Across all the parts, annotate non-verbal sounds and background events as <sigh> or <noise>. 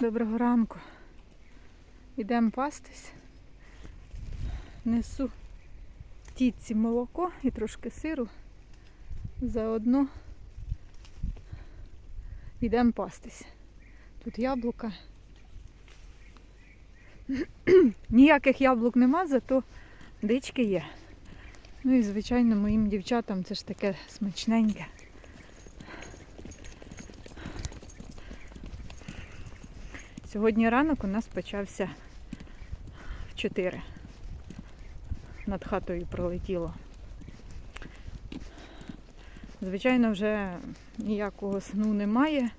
Доброго ранку. Йдемо пастись. Несу тітці молоко і трошки сиру. Заодно йдемо пастись. Тут яблука. <clears throat> Ніяких яблук нема, зато дички є. Ну і, звичайно, моїм дівчатам це ж таке смачненьке. Сьогодні ранок у нас почався в 4. Над хатою пролетіло. Звичайно, вже ніякого сну немає.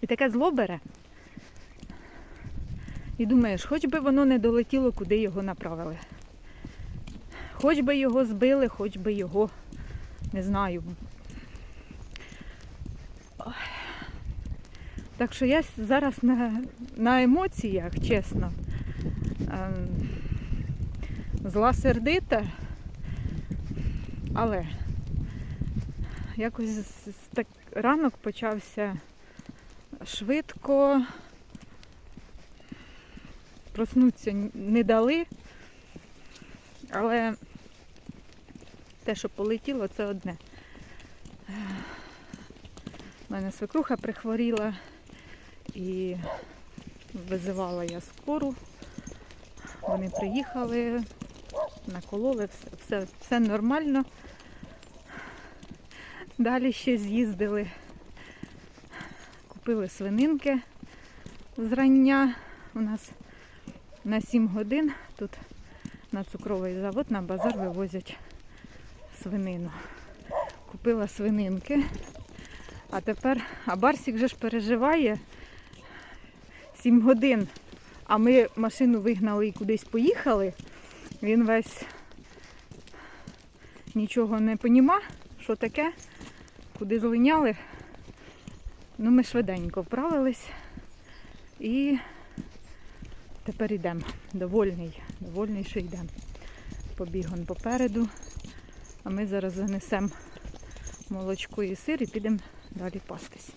І таке зло бере. І думаєш, хоч би воно не долетіло, куди його направили. Хоч би його збили, хоч би його, не знаю, Так що я зараз на, на емоціях, чесно. Ем, Зла сердита, але якось так ранок почався швидко. Проснутися не дали, але те, що полетіло, це одне. У мене свекруха прихворіла і визивала я скору. Вони приїхали, накололи, все, все, все нормально. Далі ще з'їздили, купили свининки зрання. У нас на 7 годин тут на цукровий завод на базар вивозять свинину. Купила свининки. А тепер, а Барсік вже ж переживає 7 годин, а ми машину вигнали і кудись поїхали. Він весь нічого не поніма, що таке, куди злиняли. Ну, ми швиденько вправились і тепер йдемо. Довольний, довольний, що йдемо. Побіг он попереду, а ми зараз занесемо молочко і сир і підемо далі пастись.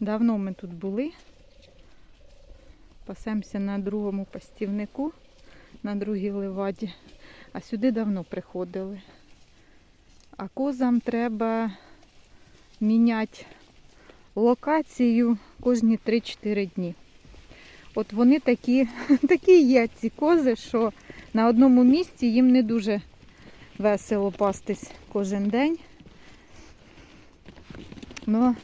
Давно ми тут були. Пасемося на другому пастівнику, на другій леваді. А сюди давно приходили. А козам треба міняти локацію кожні 3-4 дні. От вони такі, <laughs> такі є, ці кози, що на одному місці їм не дуже весело пастись кожен день. Ну,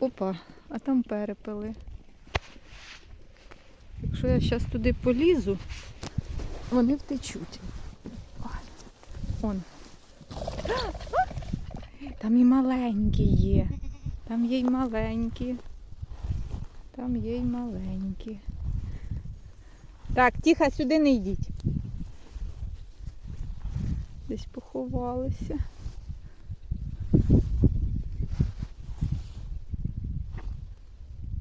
опа, а там перепели. Якщо я зараз туди полізу, вони втечуть. Он. Там і маленькі є. Там є й маленькі. Там є й маленькі. Так, тихо, сюди не йдіть. Десь поховалися.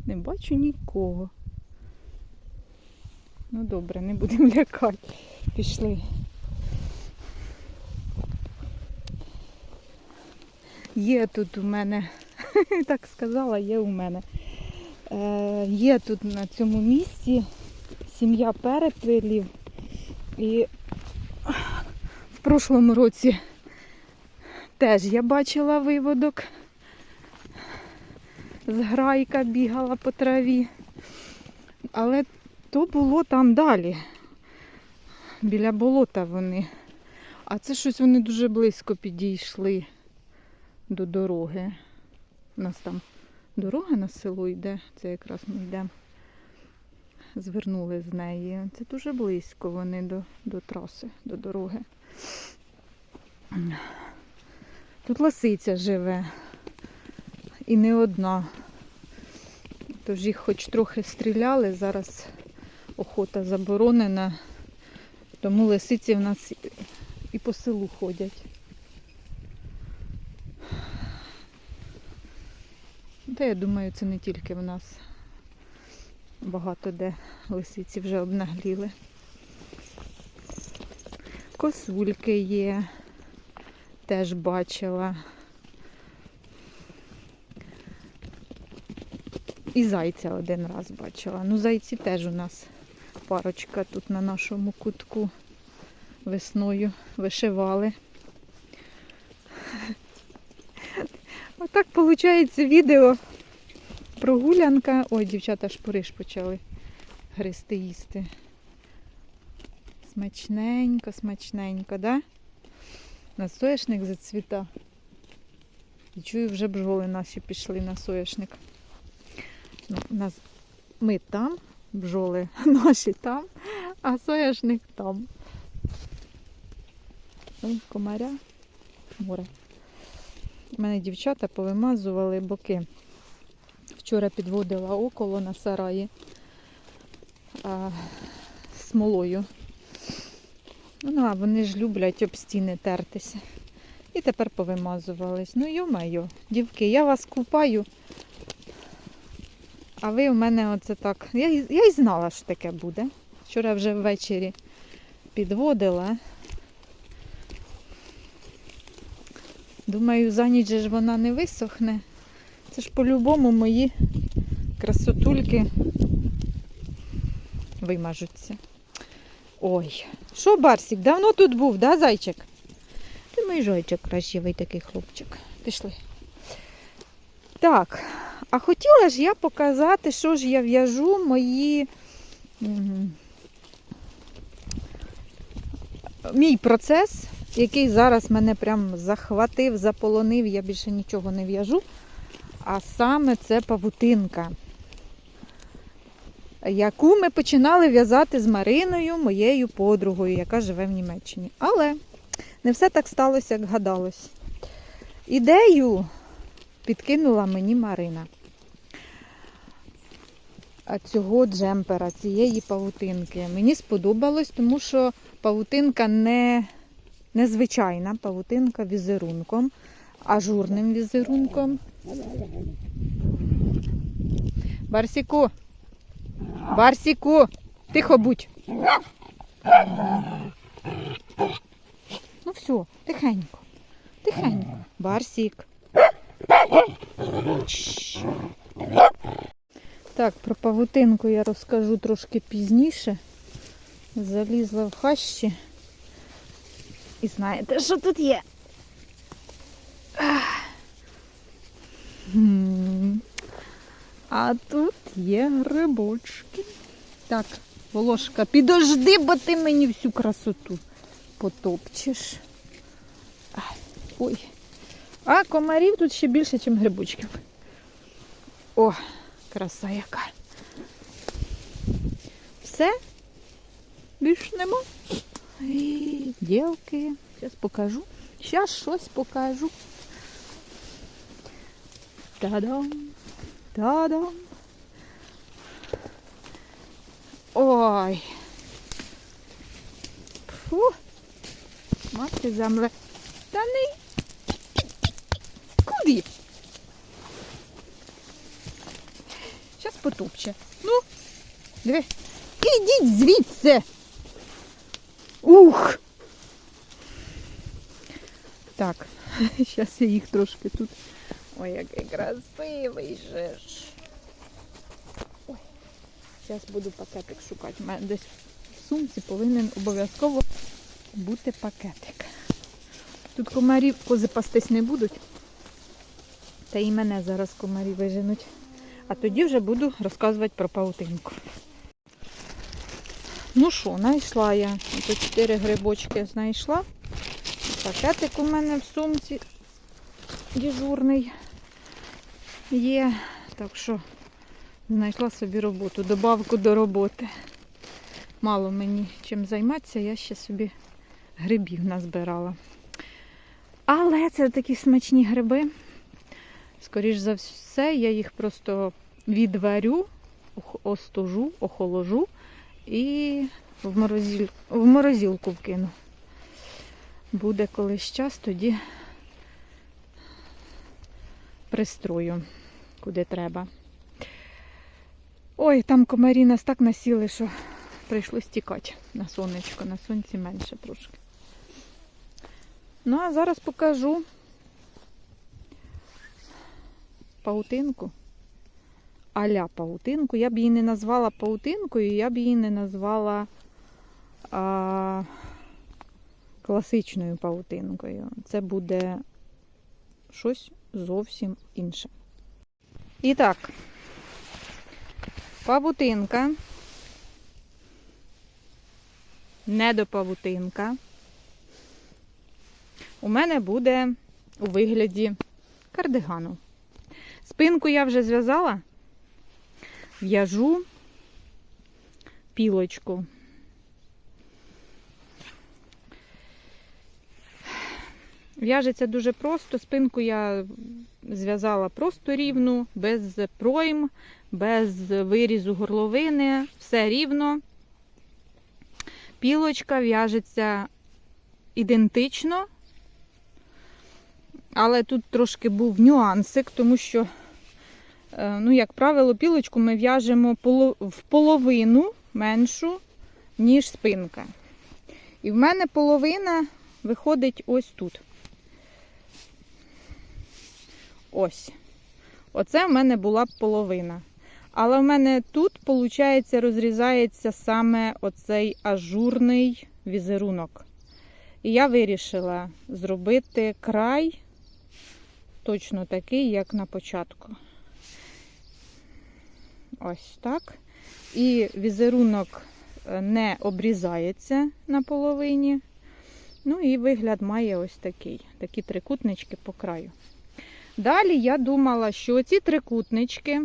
Не бачу нікого. Ну добре, не будемо <laughs> лякати. Пішли. Є тут у мене, <laughs> так сказала, є у мене. Е, є тут на цьому місці сім'я перепелів. І в прошлому році теж я бачила виводок. Зграйка бігала по траві. Але то було там далі. Біля болота вони. А це щось вони дуже близько підійшли до дороги. У нас там дорога на село йде, це якраз ми йдемо. Звернули з неї. Це дуже близько вони до, до траси, до дороги. Тут лисиця живе. І не одна. Тож їх хоч трохи стріляли, зараз охота заборонена, тому лисиці в нас і по селу ходять. Та я думаю, це не тільки в нас. Багато де лисиці вже обнагліли. Косульки є. теж бачила. І зайця один раз бачила. Ну, зайці теж у нас парочка тут на нашому кутку весною вишивали. Отак виходить відео. Прогулянка. Ой, дівчата шпуриш почали гристи їсти. Смачненько, смачненько, да? На соняшник зацвіта. І чую, вже бджоли наші пішли на соняшник. Ну, нас ми там, бджоли <laughs> наші там, а соняшник там. Комаря, море. У мене дівчата повимазували боки. Вчора підводила около на сараї а, смолою. Ну, а вони ж люблять об стіни тертися. І тепер повимазувались. Ну, йо-майо, дівки, я вас купаю. А ви у мене оце так. Я, я й знала, що таке буде. Вчора вже ввечері підводила. Думаю, за ніч же ж вона не висохне. Це ж по-любому мої красотульки вимажуться. Ой, що, Барсик, давно тут був, да, зайчик? Ти мій зайчик красивий такий хлопчик. Пішли. Так, а хотіла ж я показати, що ж я в'яжу мої. Мій процес, який зараз мене прям захватив, заполонив, я більше нічого не в'яжу. А саме це павутинка, яку ми починали в'язати з Мариною, моєю подругою, яка живе в Німеччині. Але не все так сталося, як гадалось. Ідею підкинула мені Марина. Цього джемпера, цієї павутинки. Мені сподобалось, тому що павутинка не незвичайна, павутинка візерунком, ажурним візерунком. Барсіку. Барсіку. Тихо будь. Ну все, тихенько. Тихенько. Барсік. Так, про павутинку я розкажу трошки пізніше. Залізла в хащі. І знаєте, що тут є? Ах. А тут є грибочки. Так, Волошка, підожди, бо ти мені всю красоту потопчеш. Ой. А комарів тут ще більше, ніж грибочків. О, краса яка. Все? Більш нема. І, дівки, зараз покажу. Зараз щось покажу. Та-дам! Та-дам! Ой. Фу. Мати земле. Та не. Куди? Зараз потопче. Ну, диви. Ідіть звідси. Ух. Так, <laughs> зараз я їх трошки тут. Ой, який красивий же ж. Зараз буду пакетик шукати. У мене десь в сумці повинен обов'язково бути пакетик. Тут комарів кози пастись не будуть. Та і мене зараз комарі виженуть. А тоді вже буду розказувати про паутинку. Ну що, знайшла я. Ось чотири грибочки знайшла. Пакетик у мене в сумці дежурний є. Так що знайшла собі роботу, добавку до роботи. Мало мені чим займатися, я ще собі грибів назбирала. Але це такі смачні гриби. Скоріш за все, я їх просто відварю, остужу, охоложу і в, морозилку вкину. Буде колись час, тоді пристрою, куди треба. Ой, там комарі нас так насіли, що прийшлось тікати на сонечко, на сонці менше трошки. Ну, а зараз покажу паутинку. Аля паутинку. Я б її не назвала паутинкою, я б її не назвала а, класичною паутинкою. Це буде щось зовсім інше. І так, павутинка, недопавутинка. У мене буде у вигляді кардигану. Спинку я вже зв'язала, в'яжу пілочку. В'яжеться дуже просто. Спинку я зв'язала просто рівну, без пройм, без вирізу горловини, все рівно. Пілочка в'яжеться ідентично, але тут трошки був нюансик, тому що, е, ну, як правило, пілочку ми в'яжемо в половину меншу, ніж спинка. І в мене половина виходить ось тут. Ось. Оце в мене була б половина. Але в мене тут, виходить, розрізається саме оцей ажурний візерунок. І я вирішила зробити край точно такий, як на початку. Ось так. І візерунок е, не обрізається на половині. Ну і вигляд має ось такий. Такі трикутнички по краю. Далі я думала, що ці трикутнички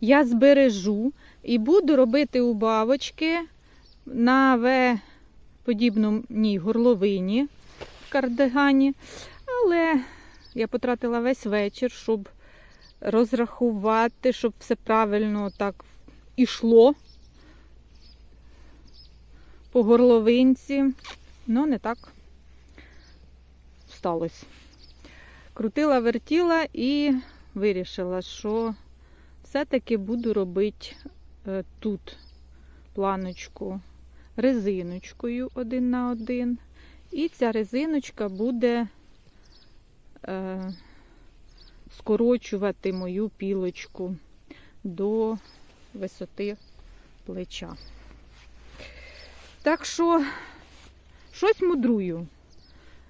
я збережу і буду робити убавочки на В подібній горловині в кардигані. Але я потратила весь вечір, щоб розрахувати, щоб все правильно так ішло по горловинці. Ну, не так сталося. Крутила, вертіла і вирішила, що все-таки буду робити е, тут планочку резиночкою один на один. І ця резиночка буде е, скорочувати мою пілочку до висоти плеча. Так що, щось мудрую.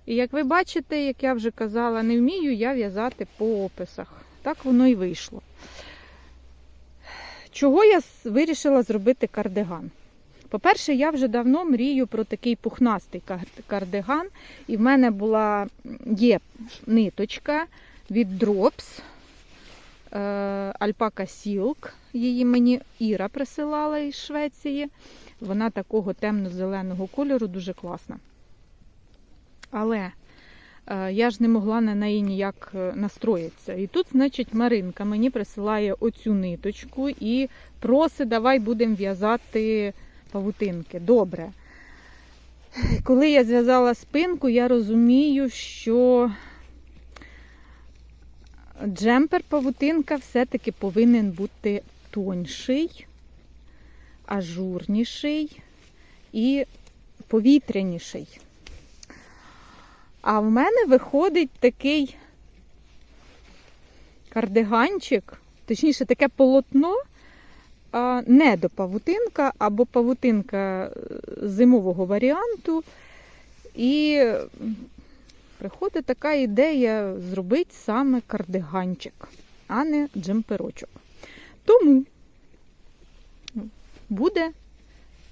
І як ви бачите, як я вже казала, не вмію я в'язати по описах. Так воно і вийшло. Чого я вирішила зробити кардиган? По-перше, я вже давно мрію про такий пухнастий кардиган. І в мене була є ниточка від Drops Alpaca Silk. Її мені Іра присилала із Швеції. Вона такого темно-зеленого кольору, дуже класна. Але е, я ж не могла на неї ніяк е, настроїтися. І тут, значить, Маринка мені присилає оцю ниточку і просить, давай будемо в'язати павутинки. Добре. Коли я зв'язала спинку, я розумію, що джемпер павутинка все-таки повинен бути тонший, ажурніший і повітряніший. А в мене виходить такий кардиганчик, точніше, таке полотно, не до павутинка, або павутинка е, зимового варіанту. І приходить така ідея зробити саме кардиганчик, а не джемперочок. Тому буде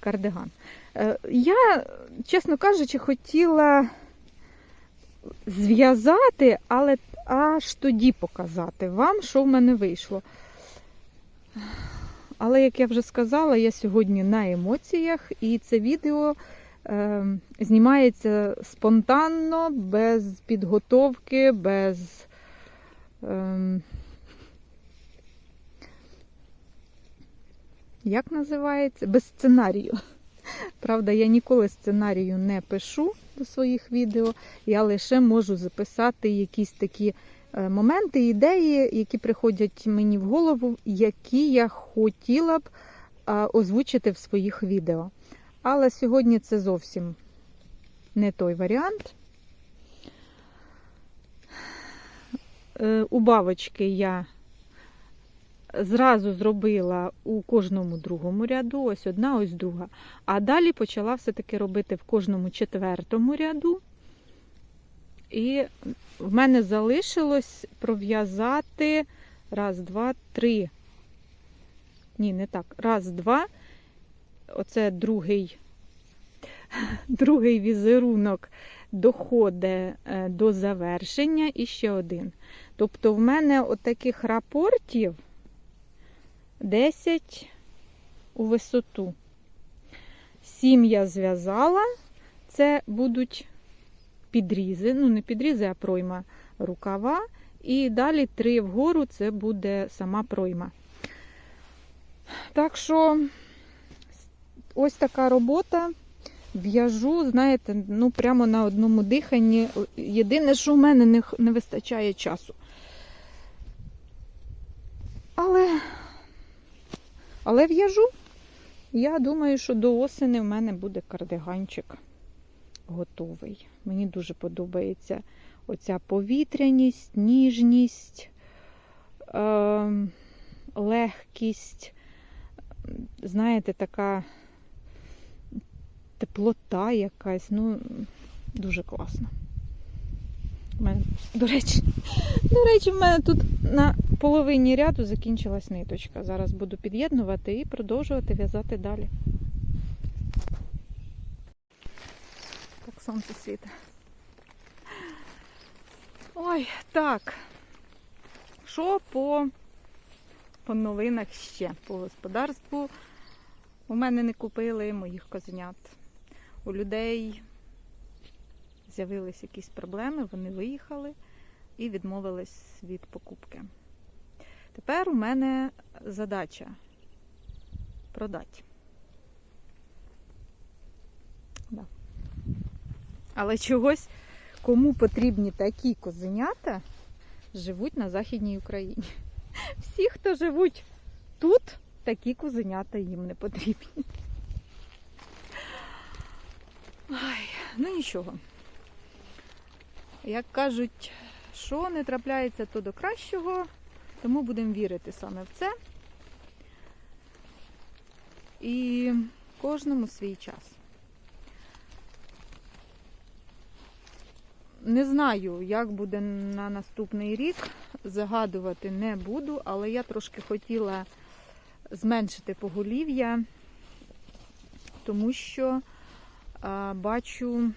кардиган. Е, я, чесно кажучи, хотіла зв'язати, але аж тоді показати вам, що в мене вийшло. Але, як я вже сказала, я сьогодні на емоціях, і це відео е, знімається спонтанно, без підготовки, без. Е, як називається? Без сценарію. Правда, я ніколи сценарію не пишу до своїх відео, я лише можу записати якісь такі е, моменти, ідеї, які приходять мені в голову, які я хотіла б озвучити в своїх відео. Але сьогодні це зовсім не той варіант. Е, У бабочки я зразу зробила у кожному другому ряду, ось одна, ось друга. А далі почала все-таки робити в кожному четвертому ряду. І в мене залишилось пров'язати раз, два, три. Ні, не так. Раз, два. Оце другий, <laughs> другий візерунок доходить е, до завершення і ще один. Тобто в мене от таких рапортів 10 у висоту. Сім я зв'язала, це будуть підрізи, ну не підрізи, а пройма рукава. І далі три вгору це буде сама пройма. Так що ось така робота. В'яжу, знаєте, ну прямо на одному диханні. Єдине, що в мене не, не вистачає часу. Але, але в'яжу. Я думаю, що до осені в мене буде кардиганчик готовий. Мені дуже подобається оця повітряність, ніжність, е, легкість. Знаєте, така теплота якась. Ну, дуже класно. Мене, до речі, до речі, в мене тут на половині ряду закінчилась ниточка. Зараз буду під'єднувати і продовжувати в'язати далі. Так сонце світить. Ой, так. Що по, по новинах ще? По господарству у мене не купили моїх козенят. У людей з'явились якісь проблеми, вони виїхали і відмовились від покупки. Тепер у мене задача продати. Да. Але чогось, кому потрібні такі козенята, живуть на Західній Україні. Всі, хто живуть тут, такі козенята їм не потрібні. Ай, ну нічого. Як кажуть, що не трапляється, то до кращого, тому будемо вірити саме в це. І кожному свій час. Не знаю, як буде на наступний рік. Загадувати не буду, але я трошки хотіла зменшити поголів'я, тому що а, бачу,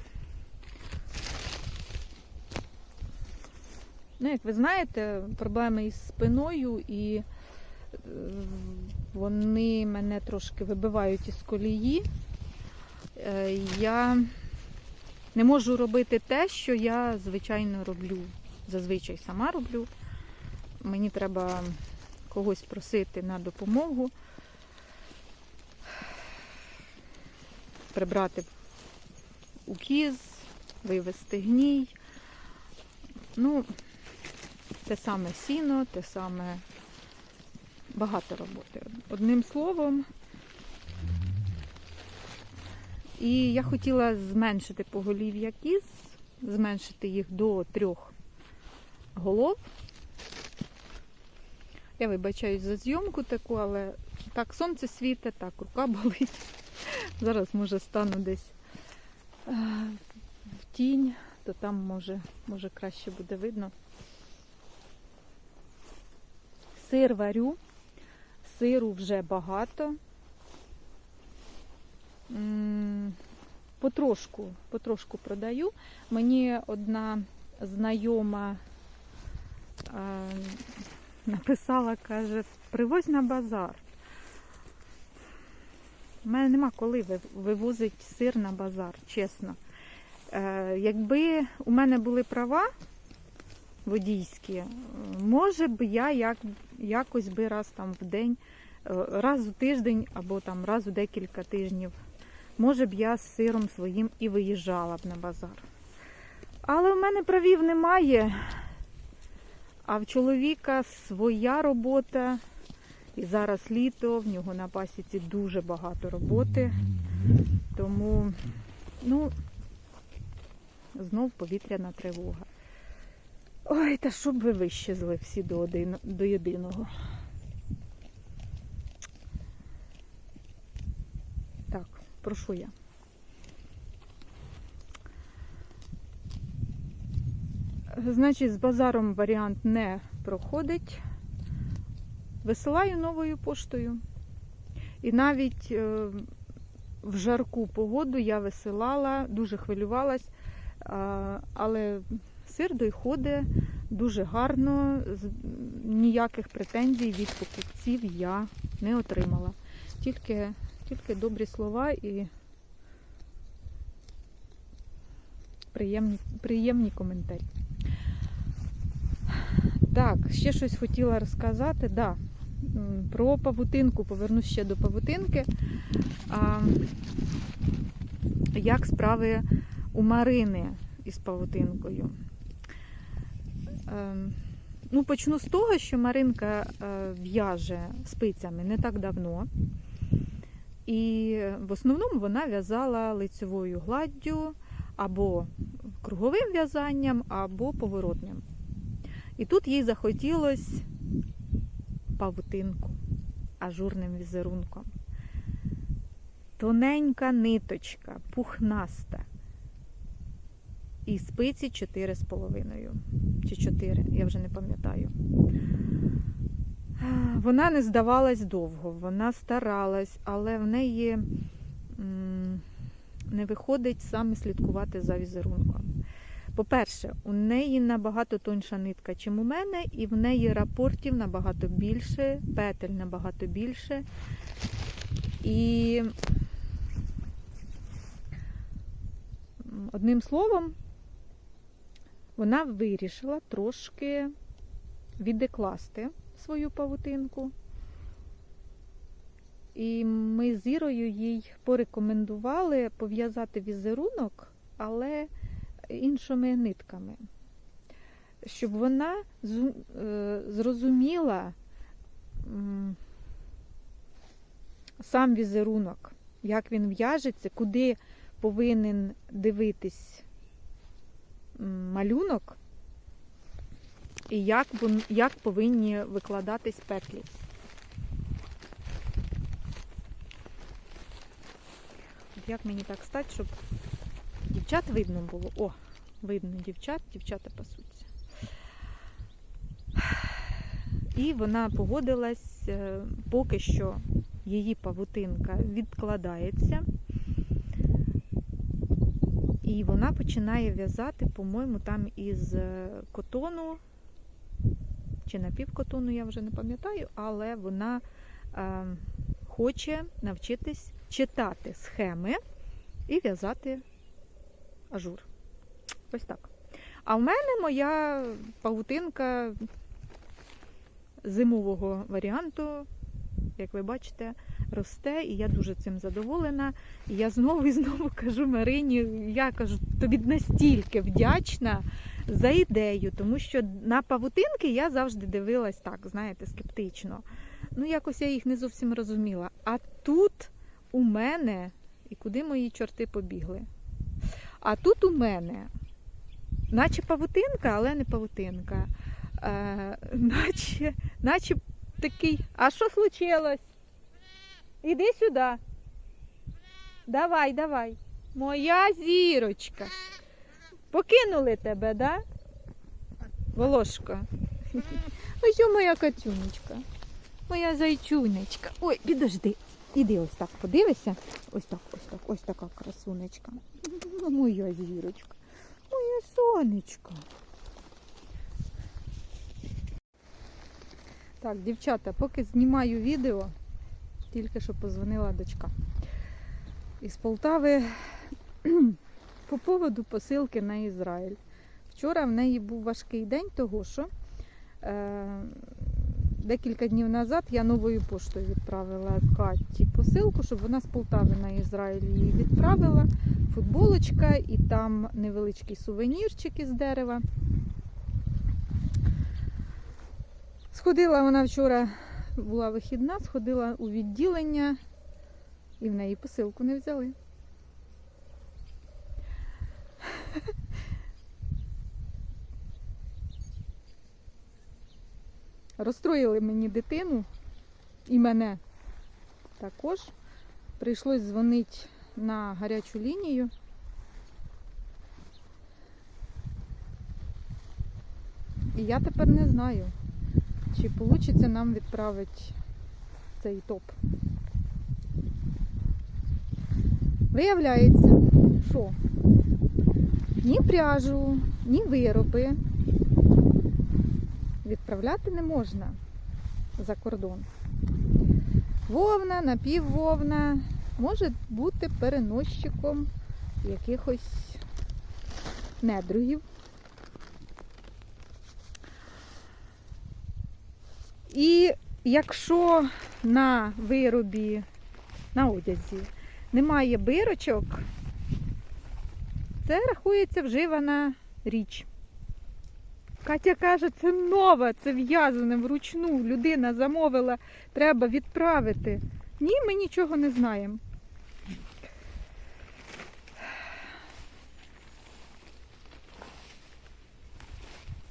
ну, як ви знаєте, проблеми із спиною, і е, вони мене трошки вибивають із колії. Е, Я не можу робити те, що я звичайно роблю. Зазвичай сама роблю. Мені треба когось просити на допомогу, прибрати укіз, вивести гній. Ну, те саме сіно, те саме багато роботи. Одним словом, і я хотіла зменшити поголів'я кіз, зменшити їх до трьох голов. Я вибачаюсь за зйомку таку, але так сонце світить, так рука <laughs> болить. Зараз, може, стану десь е, в тінь, то там може, може краще буде видно. Сир варю, сиру вже багато. Потрошку, потрошку продаю. Мені одна знайома написала, каже, привозь на базар. У мене нема коли ви- вивозити сир на базар, чесно. Е, якби у мене були права водійські, може б я як, якось би раз там в день, е, раз у тиждень або там раз у декілька тижнів, може б я з сиром своїм і виїжджала б на базар. Але в мене правів немає. А в чоловіка своя робота. І зараз літо, в нього на пасіці дуже багато роботи. Тому, ну, знов повітряна тривога. Ой, та щоб ви вищезли всі до, один, до єдиного. Так, про що я? Значить, з базаром варіант не проходить. Висилаю новою поштою. І навіть е, в жарку погоду я висилала, дуже хвилювалась, а, але сир доходить дуже гарно, ніяких претензій від покупців я не отримала. Тільки, тільки добрі слова і приємні, приємні коментарі. Так, ще щось хотіла розказати. Да, про павутинку, повернусь ще до павутинки. А, як справи у Марини із павутинкою? Ем, Ну, почну з того, що Маринка е, в'яже спицями не так давно. І в основному вона в'язала лицевою гладдю або круговим в'язанням, або поворотним. І тут їй захотілось павутинку ажурним візерунком. Тоненька ниточка, пухнаста. І спиці 4,5 чи 4, я вже не пам'ятаю. Вона не здавалась довго, вона старалась, але в неї не виходить саме слідкувати за візерунком. По-перше, у неї набагато тонша нитка, чим у мене, і в неї рапортів набагато більше, петель набагато більше. І одним словом, вона вирішила трошки відекласти свою павутинку. І ми з Ірою їй порекомендували пов'язати візерунок, але іншими нитками, щоб вона е, зрозуміла сам візерунок, як він в'яжеться, куди повинен дивитись малюнок, і як, як повинні викладатись петлі. Як мені так стати, щоб дівчат видно було? О, видно дівчат, дівчата пасуться. І вона погодилась, е, поки що її павутинка відкладається. І вона починає в'язати, по-моєму, там із е, котону чи напівкотону, я вже не пам'ятаю, але вона е, хоче навчитись читати схеми і в'язати ажур. Ось так. А в мене моя павутинка зимового варіанту, як ви бачите, росте, і я дуже цим задоволена. І я знову і знову кажу Марині, я кажу, тобі настільки вдячна за ідею, тому що на павутинки я завжди дивилась так, знаєте, скептично. Ну, якось я їх не зовсім розуміла. А тут у мене, і куди мої чорти побігли? А тут у мене, наче павутинка, але не павутинка. Е, <laughs> наче, наче такий. А що случилось? Іди сюди. Давай, давай. Моя зірочка. Покинули тебе, да? Волошка. Ось моя катюнечка. Моя зайчунечка. Ой, підожди. Іди ось так подивися. Ось так, ось так, ось така красунечка. Моя зірочка. Моє сонечко. Так, дівчата, поки знімаю відео, тільки що позвонила дочка із Полтави <clears throat> по поводу посилки на Ізраїль. Вчора в неї був важкий день, того що е, декілька днів назад я новою поштою відправила Каті посилку, щоб вона з Полтави на Ізраїль її відправила. Футболочка і там невеличкий сувенірчик із дерева. Сходила вона вчора, була вихідна, сходила у відділення і в неї посилку не взяли. Розстроїли мені дитину і мене також. Прийшлось дзвонити на гарячу лінію. І я тепер не знаю чи вийде нам відправити цей топ. Виявляється, що ні пряжу, ні вироби відправляти не можна за кордон. Вовна, напіввовна може бути переносчиком якихось недругів. І якщо на виробі, на одязі немає бирочок, це рахується вживана річ. Катя каже, це нове, це в'язане вручну. Людина замовила, треба відправити. Ні, ми нічого не знаємо.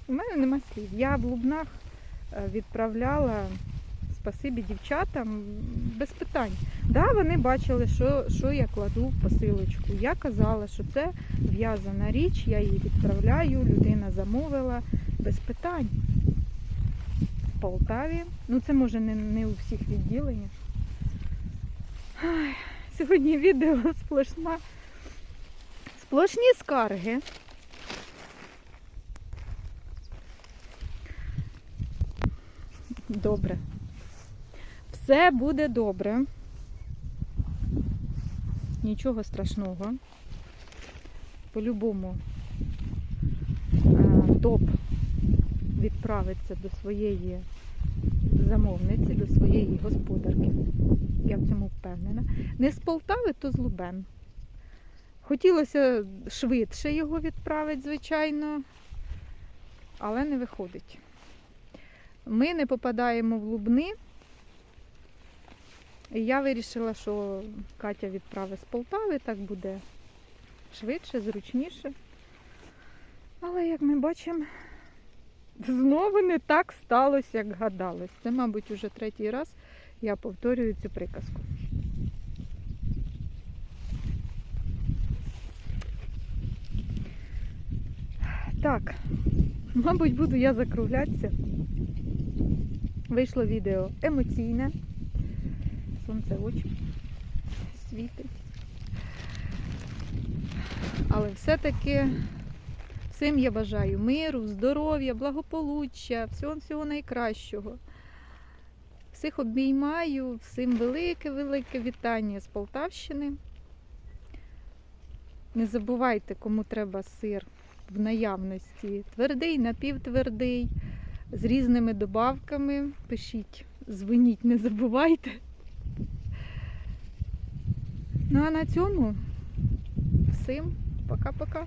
У мене нема слів. Я в Лубнах відправляла спасибі дівчатам без питань. Да, вони бачили, що, що я кладу в посилочку. Я казала, що це в'язана річ, я її відправляю, людина замовила без питань. В Полтаві. Ну це може не, не у всіх відділеннях. Сьогодні відео сплошна. Сплошні скарги. Добре. Все буде добре. Нічого страшного. По-любому топ відправиться до своєї замовниці, до своєї господарки. Я в цьому впевнена. Не з Полтави, то з Лубен. Хотілося швидше його відправити, звичайно, але не виходить. Ми не попадаємо в Лубни. І я вирішила, що Катя відправить з Полтави, так буде швидше, зручніше. Але, як ми бачимо, знову не так сталося, як гадалось. Це, мабуть, уже третій раз я повторюю цю приказку. Так, мабуть, буду я закруглятися. Вийшло відео емоційне. Сонце очі світить. Але все-таки всім я бажаю миру, здоров'я, благополуччя, всього-всього найкращого. Всіх обіймаю, всім велике-велике вітання з Полтавщини. Не забувайте, кому треба сир в наявності. Твердий, напівтвердий, з різними добавками. Пишіть, дзвоніть, не забувайте. Ну а на цьому всім пока-пока.